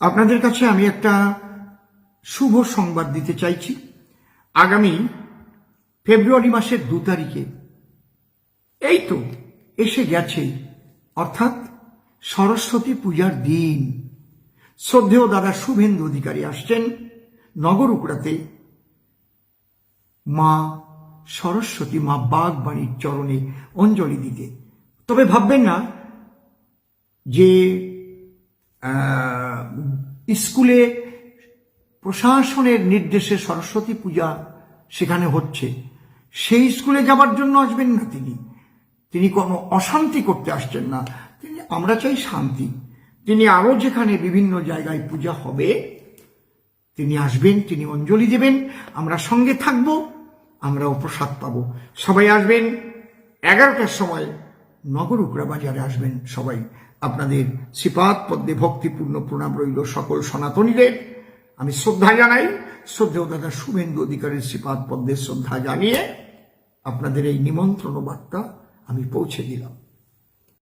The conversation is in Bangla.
আপনাদের কাছে আমি একটা শুভ সংবাদ দিতে চাইছি। আগামী ফেব্রুয়ারি মাসের দু তারিখে এই তো এসে গেছে, অর্থাৎ সরস্বতী পূজার দিন। শ্রদ্ধেয় দাদা শুভেন্দু অধিকারী আসছেন নগর উকড়াতে। মা সরস্বতী, মা বাগবাণীর চরণে অঞ্জলি দিতে। তবে ভাববেন না যে স্কুলে প্রশাসনের নির্দেশে সরস্বতী পূজা সেখানে হচ্ছে। সেই স্কুলে যাবার জন্য আসবেন না তিনি। তিনি কোনো অশান্তি করতে আসছেন না। তিনি, আমরা চাই শান্তি। তিনি আরও যেখানে বিভিন্ন জায়গায় পূজা হবে, তিনি আসবেন, তিনি অঞ্জলি দেবেন। আমরা সঙ্গে থাকব, আমরাও প্রসাদ পাবো। সবাই আসবেন, এগারোটার সময়। নগর উকরা বাজারে আসবেন সবাই। আপনাদের শ্রীপাদ পদ্মে ভক্তিপূর্ণ প্রণাম রইল সকল সনাতনীদের। আমি শ্রদ্ধা জানাই, শ্রদ্ধেয় দাদা শুভেন্দু অধিকারের শ্রীপাদ পদ্মের শ্রদ্ধা জানিয়ে আপনাদের এই নিমন্ত্রণ বার্তা আমি পৌঁছে দিলাম।